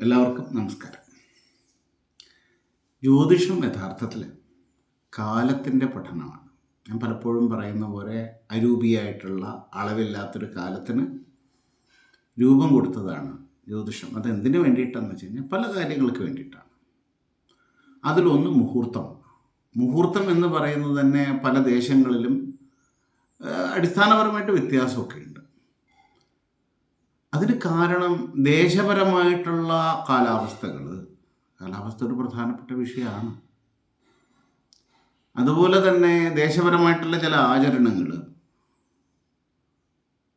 എല്ലാവർക്കും നമസ്കാരം. ജ്യോതിഷം യഥാർത്ഥത്തിൽ കാലത്തിന്റെ പഠനമാണ്. ഞാൻ പലപ്പോഴും പറയുന്ന പോലെ അരൂപിയായിട്ടുള്ള അളവില്ലാത്തൊരു കാലത്തിന് രൂപം കൊടുത്തതാണ് ജ്യോതിഷം. അത് എന്തിനു വേണ്ടിയിട്ടാണെന്ന് വെച്ച് കഴിഞ്ഞാൽ പല കാര്യങ്ങൾക്ക് വേണ്ടിയിട്ടാണ്. അതിലൊന്ന് മുഹൂർത്തം. മുഹൂർത്തം എന്ന് പറയുന്നത് തന്നെ പല ദേശങ്ങളിലും അടിസ്ഥാനപരമായിട്ട് വ്യത്യാസമൊക്കെ അതിന് കാരണം ദേശപരമായിട്ടുള്ള കാലാവസ്ഥകൾ. കാലാവസ്ഥ ഒരു പ്രധാനപ്പെട്ട വിഷയമാണ്. അതുപോലെ തന്നെ ദേശപരമായിട്ടുള്ള ചില ആചരണങ്ങൾ.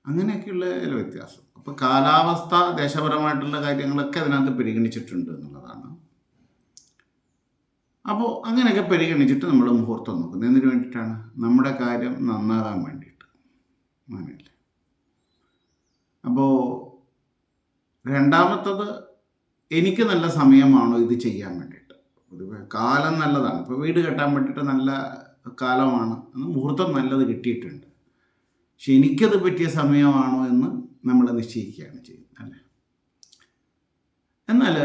അങ്ങനെയൊക്കെയുള്ള ചില വ്യത്യാസം. അപ്പോൾ കാലാവസ്ഥ ദേശപരമായിട്ടുള്ള കാര്യങ്ങളൊക്കെ അതിനകത്ത് പരിഗണിച്ചിട്ടുണ്ട് എന്നുള്ളതാണ്. അപ്പോൾ അങ്ങനെയൊക്കെ പരിഗണിച്ചിട്ട് നമ്മൾ മുഹൂർത്തം നോക്കുന്നത് എന്തിനു വേണ്ടിയിട്ടാണ്? നമ്മുടെ കാര്യം നന്നാകാൻ വേണ്ടിയിട്ട്. അങ്ങനെയല്ലേ? അപ്പോൾ രണ്ടാമത്തത് എനിക്ക് നല്ല സമയമാണോ ഇത് ചെയ്യാൻ വേണ്ടിയിട്ട്? പൊതുവെ കാലം നല്ലതാണ്. ഇപ്പോൾ വീട് കെട്ടാൻ വേണ്ടിയിട്ട് നല്ല കാലമാണ്. മുഹൂർത്തം നല്ലത് കിട്ടിയിട്ടുണ്ട്. പക്ഷെ എനിക്കത് പറ്റിയ സമയമാണോ എന്ന് നമ്മൾ നിശ്ചയിക്കുകയാണ് ചെയ്യുന്നത് അല്ലേ? എന്നാൽ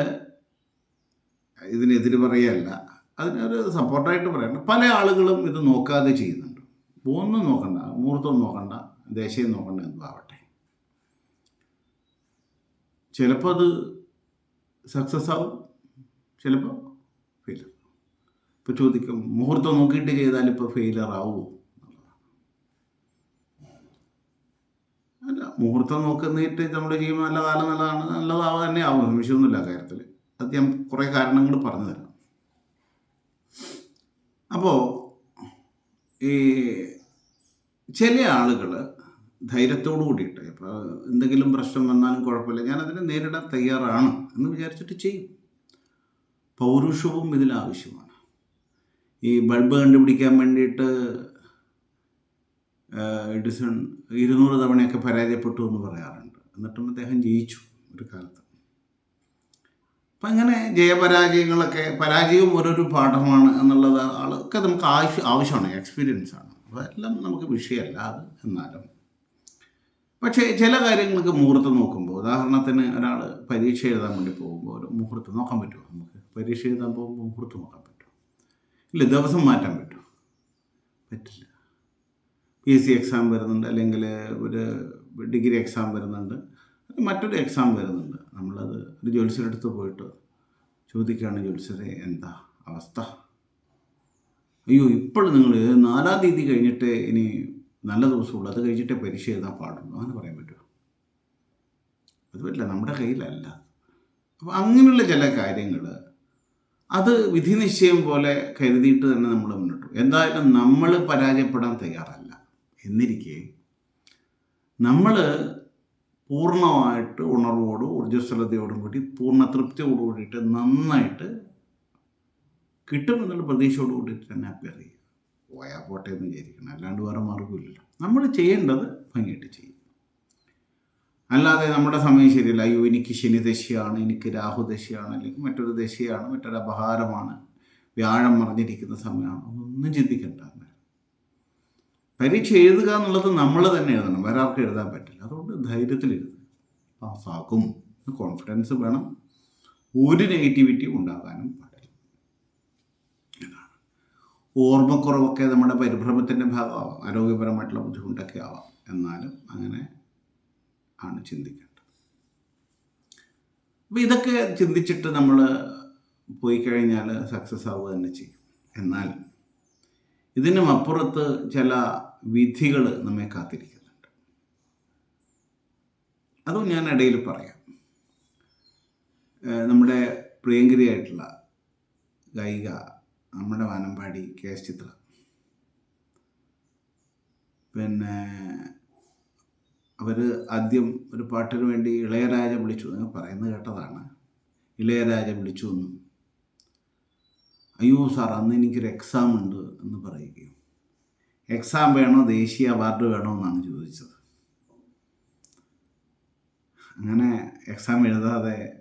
ഇതിനെതിര് പറയല്ല. അതിനൊരു സപ്പോർട്ടായിട്ട് പറയണ്ട. പല ആളുകളും ഇത് നോക്കാതെ ചെയ്യുന്നുണ്ട്. ഒന്നും നോക്കണ്ട. മുഹൂർത്തം നോക്കണ്ട. ദേശീയം നോക്കണ്ട എന്താവട്ടെ ചിലപ്പോൾ അത് സക്സസ് ആവും. ചിലപ്പോൾ ഫെയിലർ ഇപ്പോൾ ചോദിക്കും മുഹൂർത്തം നോക്കിയിട്ട് ചെയ്താൽ ഇപ്പോൾ ഫെയിലർ ആവുമോ അല്ല മുഹൂർത്തം നോക്കുന്നിട്ട് നമ്മൾ ചെയ്യുമ്പോൾ നല്ല കാലം നല്ലതാണ് നല്ലതാവുക തന്നെ ആവും. വിഷയമൊന്നുമില്ല ആ കാര്യത്തിൽ. അത് ഞാൻ കുറേ കാരണങ്ങൾ പറഞ്ഞു തരാം. അപ്പോൾ ഈ ചില ആളുകൾ ധൈര്യത്തോടു കൂടിയിട്ട്. ഇപ്പോൾ എന്തെങ്കിലും പ്രശ്നം വന്നാലും കുഴപ്പമില്ല. ഞാൻ അതിനെ നേരിടാൻ തയ്യാറാണ് എന്ന് വിചാരിച്ചിട്ട് ചെയ്യും. പൗരുഷവും ഇതിൽ ആവശ്യമാണ്. ഈ ബൾബ് കണ്ടുപിടിക്കാൻ വേണ്ടിയിട്ട് എഡിസൺ ഇരുന്നൂറ് തവണയൊക്കെ പരാജയപ്പെട്ടു എന്ന് പറയാറുണ്ട്. എന്നിട്ടും അദ്ദേഹം ജയിച്ചു ഒരു കാലത്ത്. അപ്പം അങ്ങനെ ജയപരാജയങ്ങളൊക്കെ പരാജയവും ഓരോരു പാഠമാണ് എന്നുള്ളത് ആളൊക്കെ നമുക്ക് ആവശ്യം ആവശ്യമാണ് എക്സ്പീരിയൻസ് ആണ് അപ്പോൾ എല്ലാം നമുക്ക് വിഷയമല്ല അത് എന്നാലും. പക്ഷേ ചില കാര്യങ്ങൾക്ക് മുഹൂർത്തം നോക്കുമ്പോൾ ഉദാഹരണത്തിന് ഒരാൾ പരീക്ഷ എഴുതാൻ വേണ്ടി പോകുമ്പോൾ ഒരു മുഹൂർത്തം നോക്കാൻ പറ്റുമോ? നമുക്ക് പരീക്ഷ എഴുതാൻ പോകുമ്പോൾ മുഹൂർത്തം നോക്കാൻ പറ്റും ഇല്ല ദിവസം മാറ്റാൻ പറ്റുമോ? പറ്റില്ല. പി എസ് സി എക്സാം വരുന്നുണ്ട് അല്ലെങ്കിൽ ഒരു ഡിഗ്രി എക്സാം വരുന്നുണ്ട് മറ്റൊരു എക്സാം വരുന്നുണ്ട്. നമ്മളത് ഒരു അടുത്ത് പോയിട്ട് ചോദിക്കുകയാണ് ജ്യോത്സ്യരെ എന്താ അവസ്ഥ? അയ്യോ ഇപ്പോൾ നിങ്ങൾ നാലാം തീയതി കഴിഞ്ഞിട്ട് ഇനി നല്ല ദിവസമുള്ളൂ. അത് കഴിഞ്ഞിട്ടേ പരീക്ഷ എഴുതാൻ പാടുള്ളൂ. അങ്ങനെ പറയാൻ പറ്റുമോ? അത് പറ്റില്ല നമ്മുടെ കയ്യിലല്ല. അപ്പോൾ അങ്ങനെയുള്ള ചില കാര്യങ്ങൾ അത് വിധി നിശ്ചയം പോലെ കരുതിയിട്ട് തന്നെ നമ്മൾ മുന്നോട്ട്. എന്തായാലും നമ്മൾ പരാജയപ്പെടാൻ തയ്യാറല്ല. എന്നിരിക്കെ നമ്മൾ പൂർണമായിട്ട് ഉണർവോടും ഊർജസ്വലതയോടും കൂടി പൂർണ തൃപ്തിയോടു കൂടിയിട്ട് നന്നായിട്ട് കിട്ടുമെന്നുള്ള പ്രതീക്ഷയോട് കൂടിയിട്ട് തന്നെ ചെയ്യുക പോയാൽ പോട്ടെ എന്ന് വിചാരിക്കണം അല്ലാണ്ട് വേറെ മാർഗമില്ലല്ലോ നമ്മൾ ചെയ്യേണ്ടത് ഭംഗിയായിട്ട് ചെയ്യും. അല്ലാതെ നമ്മുടെ സമയം ശരിയല്ല. അയ്യോ എനിക്ക് ശനി ദശയാണ് എനിക്ക് രാഹു ദശയാണ് അല്ലെങ്കിൽ മറ്റൊരു ദശയാണ് മറ്റൊരു അപഹാരമാണ് വ്യാഴം മറിഞ്ഞിരിക്കുന്ന സമയമാണ്. ഒന്നും ചിന്തിക്കണ്ട. പരീക്ഷ എഴുതുക എന്നുള്ളത് നമ്മൾ തന്നെ എഴുതണം. വേറെ ആർക്കും എഴുതാൻ പറ്റില്ല. അതുകൊണ്ട് ധൈര്യത്തിൽ എഴുതുക. പാസ്സാക്കും. കോൺഫിഡൻസ് വേണം. ഒരു നെഗറ്റിവിറ്റി ഉണ്ടാകാനും ഓർമ്മക്കുറവൊക്കെ നമ്മുടെ പരിഭ്രമത്തിന്റെ ഭാഗമാവാം ആരോഗ്യപരമായിട്ടുള്ള ബുദ്ധിമുട്ടൊക്കെ ആവാം. എന്നാലും അങ്ങനെ ആണ് ചിന്തിക്കേണ്ടത്. അപ്പോൾ ഇതൊക്കെ ചിന്തിച്ചിട്ട് നമ്മൾ പോയി കഴിഞ്ഞാൽ സക്സസ് ആവുക തന്നെ ചെയ്യും. എന്നാൽ ഇതിനും അപ്പുറത്ത് ചില വിധികൾ നമ്മെ കാത്തിരിക്കുന്നുണ്ട്. അതും ഞാൻ ഇടയിൽ പറയാം. നമ്മുടെ പ്രിയങ്കരിയായിട്ടുള്ള ഗായിക നമ്മുടെ വാനമ്പാടി കെ എസ് ചിത്ര. പിന്നെ അവർ ആദ്യം ഒരു പാട്ടിന് വേണ്ടി ഇളയരാജ വിളിച്ചു. എന്ന് പറയുന്നത് കേട്ടതാണ്. ഇളയരാജ വിളിച്ചു എന്നും. അയ്യോ സാർ അന്ന് എനിക്കൊരു എക്സാം ഉണ്ട് എന്ന് പറയുകയും. എക്സാം വേണോ? ദേശീയ അവാർഡ് വേണോ എന്നാണ് ചോദിച്ചത്. അങ്ങനെ എക്സാം എഴുതാതെ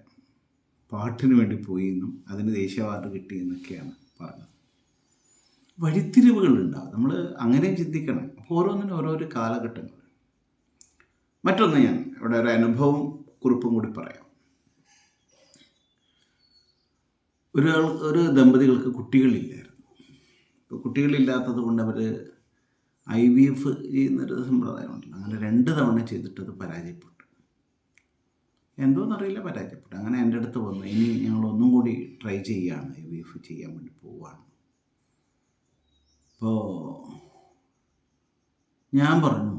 പാട്ടിന് വേണ്ടി പോയി എന്നും അതിന് ദേശീയ അവാർഡ് കിട്ടി എന്നൊക്കെയാണ്. പറഞ്ഞത്. വഴിത്തിരിവുകളുണ്ടാവും. നമ്മൾ അങ്ങനെ ചിന്തിക്കണം. അപ്പോൾ ഓരോന്നിനും ഓരോരോ കാലഘട്ടങ്ങൾ. മറ്റൊന്ന് ഞാൻ ഇവിടെ ഒരു അനുഭവം കുറിപ്പും കൂടി പറയാം. ഒരാൾ ഒരു ദമ്പതികൾക്ക് കുട്ടികളില്ലായിരുന്നു. ഇപ്പോൾ കുട്ടികളില്ലാത്തത് കൊണ്ട് അവർ ഐ വി എഫ് ചെയ്യുന്നൊരു സമ്പ്രദായമുണ്ടല്ലോ. അങ്ങനെ രണ്ട് തവണ ചെയ്തിട്ടത് പരാജയപ്പെട്ടു. എന്തോന്നറിയില്ല പരാജയപ്പെട്ടു. അങ്ങനെ എന്റെ അടുത്ത് വന്നു. ഇനി ഞങ്ങൾ ഒന്നും കൂടി ട്രൈ ചെയ്യുകയാണ് വി എഫ് ചെയ്യാൻ വേണ്ടി പോവുകയാണ് അപ്പോൾ ഞാൻ പറഞ്ഞു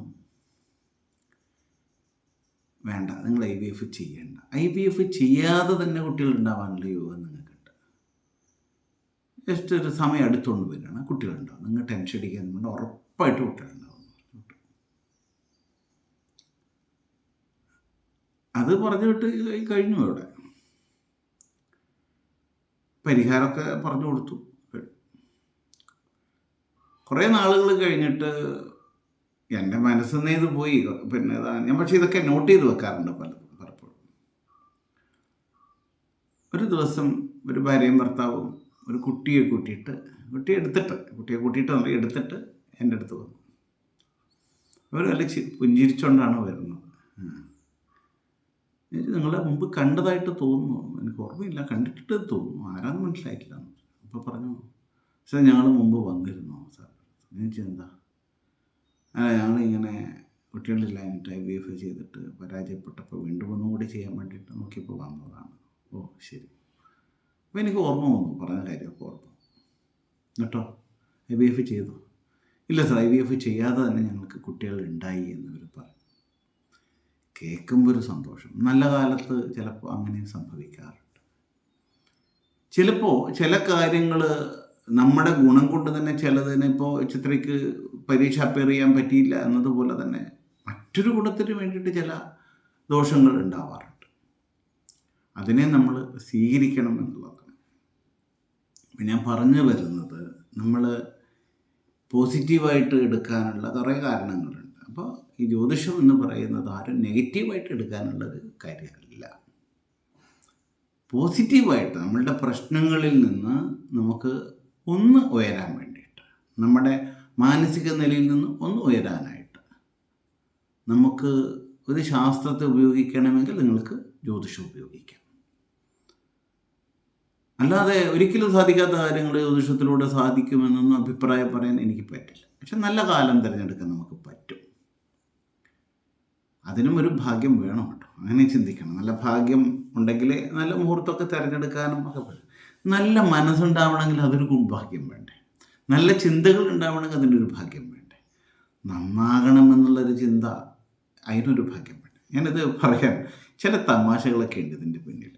വേണ്ട നിങ്ങൾ ഐ വി എഫ് ചെയ്യണ്ട. ഐ വി എഫ് ചെയ്യാതെ തന്നെ കുട്ടികൾ ഉണ്ടാവാനുള്ള യോഗം നിങ്ങൾക്കുണ്ട്. ജസ്റ്റ് ഒരു സമയം അടുത്തുകൊണ്ട് വരികയാണ്. കുട്ടികളുണ്ടാവും. നിങ്ങൾ ടെൻഷൻ അടിക്കാൻ ഉറപ്പായിട്ട് കുട്ടികളുണ്ടാവും. അത് പറഞ്ഞു വിട്ട് കഴിഞ്ഞു അവിടെ. പരിഹാരമൊക്കെ പറഞ്ഞു കൊടുത്തു. കുറേ നാളുകൾ കഴിഞ്ഞിട്ട് എന്റെ മനസ്സിൽ നിന്ന് ഇത് പോയി. പിന്നെ ഞാൻ പക്ഷേ ഇതൊക്കെ നോട്ട് ചെയ്ത് വെക്കാറുണ്ട് പലതും പലപ്പോഴും. ഒരു ദിവസം ഒരു ഭാര്യയും ഭർത്താവും ഒരു കുട്ടിയെ കൂട്ടിയിട്ട് കുട്ടിയെ എടുത്തിട്ട് കുട്ടിയെ കൂട്ടിയിട്ട് നമ്മൾ എടുത്തിട്ട് എന്റെ അടുത്ത് വന്നു. അവർ നല്ല ചി പുഞ്ചിരിച്ചുകൊണ്ടാണ് വരുന്നത്. നിങ്ങളെ മുമ്പ് കണ്ടതായിട്ട് തോന്നുന്നു. എനിക്ക് ഓർമ്മയില്ല. കണ്ടിട്ട് തോന്നുന്നു. ആരാന്ന് മനസ്സിലായിട്ടില്ല. അപ്പോൾ പറഞ്ഞു സാർ ഞങ്ങൾ മുമ്പ് വന്നിരുന്നു സാർ? എന്താ? അല്ല ഞങ്ങളിങ്ങനെ കുട്ടികളുടെ ലൈൻ ഐ ബി എഫ് ചെയ്തിട്ട് പരാജയപ്പെട്ടപ്പോൾ വീണ്ടും ഒന്നും കൂടി ചെയ്യാൻ വേണ്ടിയിട്ട് നോക്കിയപ്പോൾ വന്നതാണ്. ഓ ശരി. അപ്പോൾ എനിക്ക് ഓർമ്മ വന്നു. പറഞ്ഞ കാര്യമൊക്കെ ഓർമ്മ. കേട്ടോ? ഐ ബി എഫ് ചെയ്തു? ഇല്ല സാർ ഐ ബി എഫ് ചെയ്യാതെ തന്നെ ഞങ്ങൾക്ക് കുട്ടികൾ ഉണ്ടായി പറഞ്ഞു കേൾക്കുമ്പോൾ ഒരു സന്തോഷം. നല്ല കാലത്ത് ചിലപ്പോൾ അങ്ങനെ സംഭവിക്കാറുണ്ട്. ചിലപ്പോൾ ചില കാര്യങ്ങൾ നമ്മുടെ ഗുണം കൊണ്ട് തന്നെ ചിലതിന് ഇപ്പോൾ ചിത്രയ്ക്ക് പരീക്ഷ അപ്പയർ ചെയ്യാൻ പറ്റിയില്ല എന്നതുപോലെ തന്നെ മറ്റൊരു ഗുണത്തിന് വേണ്ടിയിട്ട് ചില ദോഷങ്ങൾ ഉണ്ടാവാറുണ്ട്. അതിനെ നമ്മൾ സ്വീകരിക്കണം എന്നുള്ളതാണ് അപ്പം ഞാൻ പറഞ്ഞു വരുന്നത് നമ്മൾ പോസിറ്റീവായിട്ട് എടുക്കാനുള്ള കുറേ കാരണങ്ങളുണ്ട്. അപ്പോൾ ഈ ജ്യോതിഷം എന്ന് പറയുന്നത് ആരും നെഗറ്റീവായിട്ട് എടുക്കാനുള്ളൊരു കാര്യമല്ല. പോസിറ്റീവായിട്ട് നമ്മളുടെ പ്രശ്നങ്ങളിൽ നിന്ന് നമുക്ക് ഒന്ന് ഉയരാൻ വേണ്ടിയിട്ട് നമ്മുടെ മാനസിക നിലയിൽ നിന്ന് ഒന്ന് ഉയരാനായിട്ട് നമുക്ക് ഒരു ശാസ്ത്രത്തെ ഉപയോഗിക്കണമെങ്കിൽ നിങ്ങൾക്ക് ജ്യോതിഷം ഉപയോഗിക്കാം. അല്ലാതെ ഒരിക്കലും സാധിക്കാത്ത കാര്യങ്ങൾ ജ്യോതിഷത്തിലൂടെ സാധിക്കുമെന്നൊന്നും അഭിപ്രായം പറയാൻ എനിക്ക് പറ്റില്ല. പക്ഷെ നല്ല കാലം തിരഞ്ഞെടുക്കാൻ നമുക്ക് പറ്റും. അതിനും ഒരു ഭാഗ്യം വേണം കേട്ടോ. അങ്ങനെ ചിന്തിക്കണം. നല്ല ഭാഗ്യം ഉണ്ടെങ്കിൽ നല്ല മുഹൂർത്തമൊക്കെ തിരഞ്ഞെടുക്കാനും ഒക്കെ പറ്റും. നല്ല മനസ്സുണ്ടാവണമെങ്കിൽ അതൊരു ഭാഗ്യം വേണ്ടേ. നല്ല ചിന്തകൾ ഉണ്ടാവണമെങ്കിൽ അതിന്റെ ഒരു ഭാഗ്യം വേണ്ടേ. നന്നാകണമെന്നുള്ളൊരു ചിന്ത അതിനൊരു ഭാഗ്യം വേണ്ടേ. ഞാനിത് പറയാൻ ചില തമാശകളൊക്കെ ഉണ്ട് ഇതിന്റെ പിന്നിൽ.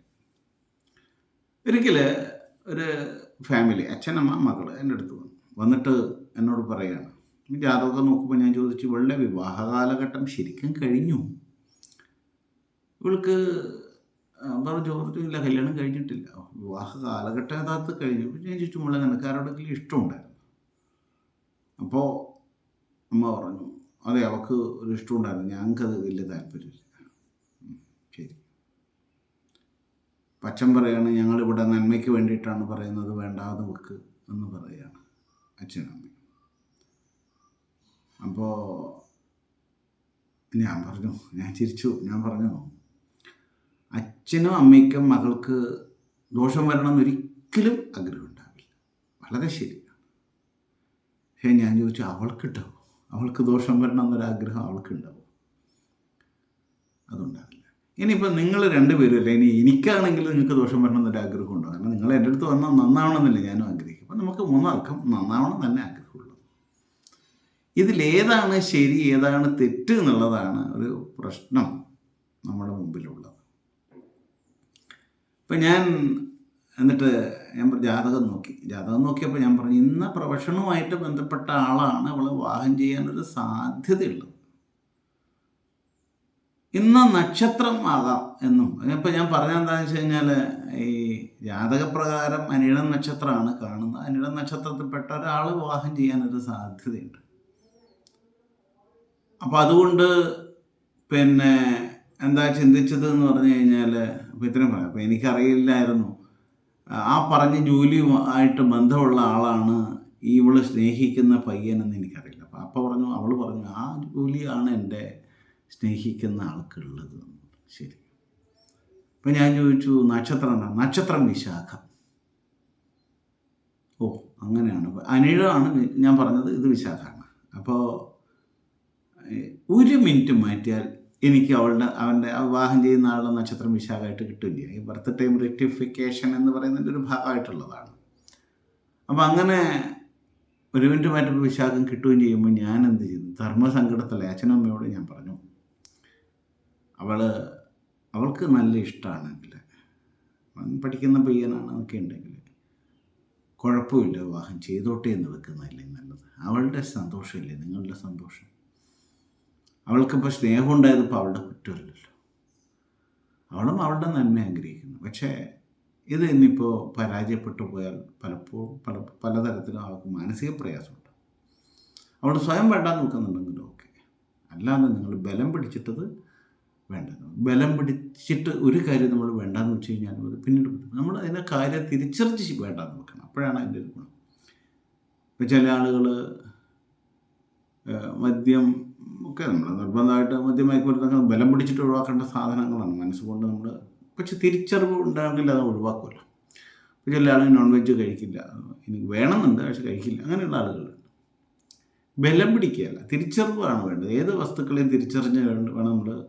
ഒരിക്കൽ ഒരു ഫാമിലി അച്ഛനമ്മ മകൾ എന്റെ അടുത്ത് വന്നു. വന്നിട്ട് എന്നോട് പറയുകയാണ് ജാതകമൊക്കെ നോക്കുമ്പോൾ ഞാൻ ചോദിച്ചു ഇവളുടെ വിവാഹ കാലഘട്ടം ശരിക്കും കഴിഞ്ഞു? ഇവൾക്ക് പറഞ്ഞു ചോദിച്ചില്ല കല്യാണം കഴിഞ്ഞിട്ടില്ല. വിവാഹ കാലഘട്ടം യഥാർത്ഥ കഴിഞ്ഞു. ഞാൻ ചോദിച്ചു മുള്ള നിനക്കാരോടെങ്കിലും ഇഷ്ടമുണ്ടായിരുന്നു? അപ്പോൾ അമ്മ പറഞ്ഞു അതെ അവൾക്ക് ഒരു ഇഷ്ടമുണ്ടായിരുന്നു. ഞങ്ങൾക്കത് വലിയ താല്പര്യമില്ല. ശരി. പച്ചൻ പറയാണ് ഞങ്ങളിവിടെ നന്മയ്ക്ക് വേണ്ടിയിട്ടാണ് പറയുന്നത്. വേണ്ടാതെ വെക്ക് എന്ന് പറയുകയാണ് അച്ഛനും അമ്മയും അപ്പോൾ ഞാൻ പറഞ്ഞു ഞാൻ ചിരിച്ചു. ഞാൻ പറഞ്ഞു അച്ഛനും അമ്മയ്ക്കും മകൾക്ക് ദോഷം വരണമെന്ന് ഒരിക്കലും ആഗ്രഹം ഉണ്ടാവില്ല വളരെ ശരിയാണ് പക്ഷേ ഞാൻ ചോദിച്ചു അവൾക്കുണ്ടാവും അവൾക്ക് ദോഷം വരണം എന്നൊരാഗ്രഹം അവൾക്കുണ്ടാവും? അതുണ്ടാവില്ല. ഇനിയിപ്പോൾ നിങ്ങൾ രണ്ടുപേരും അല്ലേ ഇനി എനിക്കാണെങ്കിൽ നിങ്ങൾക്ക് ദോഷം വരണം എന്നൊരാഗ്രഹം ഉണ്ടാവും കാരണം നിങ്ങൾ എന്റെ അടുത്ത് വന്നാൽ നന്നാവണമെന്നില്ല ഞാനും ആഗ്രഹിക്കും അപ്പം നമുക്ക് മൂന്നാൾക്കും നന്നാവണം തന്നെ ആഗ്രഹമുള്ളൂ ഇതിലേതാണ് ശരി ഏതാണ് തെറ്റ് എന്നുള്ളതാണ് ഒരു പ്രശ്നം നമ്മുടെ മുമ്പിലുള്ളത്. ഇപ്പം ഞാൻ എന്നിട്ട് ഞാൻ ജാതകം നോക്കി. ജാതകം നോക്കിയപ്പോൾ ഞാൻ പറഞ്ഞു ഇന്ന പ്രൊഫഷനുമായിട്ട് ബന്ധപ്പെട്ട ആളാണ് അവൾ വിവാഹം ചെയ്യാനൊരു സാധ്യതയുള്ളത്. ഇന്ന നക്ഷത്രം ആകാം എന്നും. ഇപ്പം ഞാൻ പറഞ്ഞ പറഞ്ഞെന്താണെന്ന് വെച്ച് കഴിഞ്ഞാൽ ഈ ജാതകപ്രകാരം അനിഴം നക്ഷത്രമാണ് കാണുന്നത്. അനിഴം നക്ഷത്രത്തിൽപ്പെട്ട ഒരാൾ വിവാഹം ചെയ്യാനൊരു സാധ്യതയുണ്ട്. അപ്പം അതുകൊണ്ട് പിന്നെ എന്താ ചിന്തിച്ചത് എന്ന് പറഞ്ഞു കഴിഞ്ഞാൽ അപ്പോൾ ഇത്രയും പറയാം. അപ്പോൾ എനിക്കറിയില്ലായിരുന്നു. ആ പറഞ്ഞ ജോലിയുമായിട്ട് ബന്ധമുള്ള ആളാണ് ഇവൾ സ്നേഹിക്കുന്ന പയ്യനെന്ന് എനിക്കറിയില്ല. അപ്പോൾ അപ്പം പറഞ്ഞു അവൾ പറഞ്ഞു ആ ജോലിയാണ് എന്റെ സ്നേഹിക്കുന്ന ആൾക്കുള്ളത്. ശരി. അപ്പം ഞാൻ ചോദിച്ചു നക്ഷത്രം നക്ഷത്രം വിശാഖം. അങ്ങനെയാണ്. അപ്പോൾ അനിഴമാണ് ഞാൻ പറഞ്ഞത് ഇത് വിശാഖാണ്. അപ്പോൾ ഒരു മിനിറ്റ് മാറ്റിയാൽ എനിക്ക് അവളുടെ അവന്റെ വിവാഹം ചെയ്യുന്ന ആളുടെ നക്ഷത്രം വിശാഖമായിട്ട് കിട്ടില്ല. ഈ ബർത്ത് ടൈം റെക്ടിഫിക്കേഷൻ എന്ന് പറയുന്നതിന്റെ ഒരു ഭാഗമായിട്ടുള്ളതാണ്. അപ്പം അങ്ങനെ ഒരു മിനിറ്റ് മാറ്റപ്പോൾ വിശാഖം കിട്ടുകയും ചെയ്യുമ്പോൾ ഞാൻ എന്ത് ചെയ്തു? ധർമ്മസങ്കടത്തിലെ അച്ഛനും അമ്മയോട് ഞാൻ പറഞ്ഞു അവൾ അവൾക്ക് നല്ല ഇഷ്ടമാണെങ്കിൽ പഠിക്കുന്ന പയ്യനാണ് ഒക്കെ ഉണ്ടെങ്കിൽ കുഴപ്പമില്ല വിവാഹം ചെയ്തോട്ടെ എന്ന് വെക്കുന്നതല്ലേ നല്ലത്. അവളുടെ സന്തോഷമില്ലേ നിങ്ങളുടെ സന്തോഷം? അവൾക്കിപ്പോൾ സ്നേഹം ഉണ്ടായതിപ്പോൾ അവളുടെ കുറ്റമല്ലല്ലോ. അവളും അവളുടെ നന്മ ആഗ്രഹിക്കുന്നു പക്ഷേ ഇത് ഇന്നിപ്പോൾ പരാജയപ്പെട്ടു പോയാൽ പലപ്പോഴും പല പലതരത്തിലും അവൾക്ക് മാനസിക പ്രയാസമുണ്ട്. അവൾ സ്വയം വേണ്ട നോക്കുന്നുണ്ടെങ്കിലും ഓക്കെ. അല്ലാതെ നിങ്ങൾ ബലം പിടിച്ചിട്ടത് വേണ്ട ബലം പിടിച്ചിട്ട് ഒരു കാര്യം നമ്മൾ വേണ്ടാന്ന് വെച്ച് കഴിഞ്ഞാൽ അത് പിന്നീട്. നമ്മൾ അതിനെ കാര്യം തിരിച്ചറിച്ച് വേണ്ടാന്ന് വെക്കണം. അപ്പോഴാണ് അതിന്റെ ഒരു ഗുണം. ഇപ്പം ചില ആളുകൾ മദ്യം ഒക്കെ നമ്മൾ നിർബന്ധമായിട്ട് മദ്യം മയക്കുമരുന്നൊക്കെ ബലം പിടിച്ചിട്ട് ഒഴിവാക്കേണ്ട സാധനങ്ങളാണ്. മനസ്സുകൊണ്ട് നമ്മൾ പക്ഷെ തിരിച്ചറിവ് ഉണ്ടെങ്കിൽ അത് ഒഴിവാക്കുമല്ലോ. ഇപ്പോൾ ചില ആളുകൾ നോൺ വെജ് കഴിക്കില്ല. എനിക്ക് വേണമെന്നുണ്ട് പക്ഷെ കഴിക്കില്ല. അങ്ങനെയുള്ള ആളുകളുണ്ട്. ബലം പിടിക്കുകയല്ല തിരിച്ചറിവാണ് വേണ്ടത്. ഏത് വസ്തുക്കളെയും തിരിച്ചറിഞ്ഞ് വേണം നമ്മൾ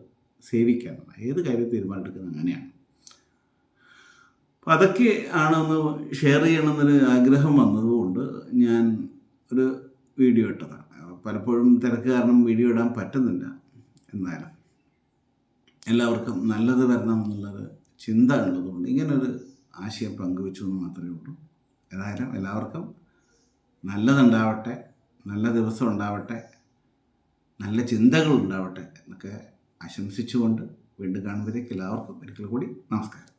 സേവിക്കാനുള്ള ഏത് കാര്യം തീരുമാനമെടുക്കുന്നത് അങ്ങനെയാണ്. അപ്പം അതൊക്കെ ആണെന്ന് ഷെയർ ചെയ്യണമെന്നൊരു ആഗ്രഹം വന്നതുകൊണ്ട് ഞാൻ ഒരു വീഡിയോ ഇട്ടതാണ്. പലപ്പോഴും തിരക്ക് കാരണം വീഡിയോ ഇടാൻ പറ്റുന്നില്ല എന്നാലും. എല്ലാവർക്കും നല്ലത് വരണം എന്നുള്ളത് ചിന്ത ഉള്ളതുകൊണ്ട് ഇങ്ങനൊരു ആശയം പങ്കുവെച്ചു എന്ന് മാത്രമേ ഉള്ളൂ. ഏതായാലും എല്ലാവർക്കും നല്ലതുണ്ടാവട്ടെ നല്ല ദിവസം ഉണ്ടാവട്ടെ നല്ല ചിന്തകൾ ഉണ്ടാവട്ടെ എന്നൊക്കെ ആശംസിച്ചുകൊണ്ട് വീണ്ടും കാണുമ്പോഴേക്ക് എല്ലാവർക്കും ഒരിക്കൽ കൂടി നമസ്കാരം.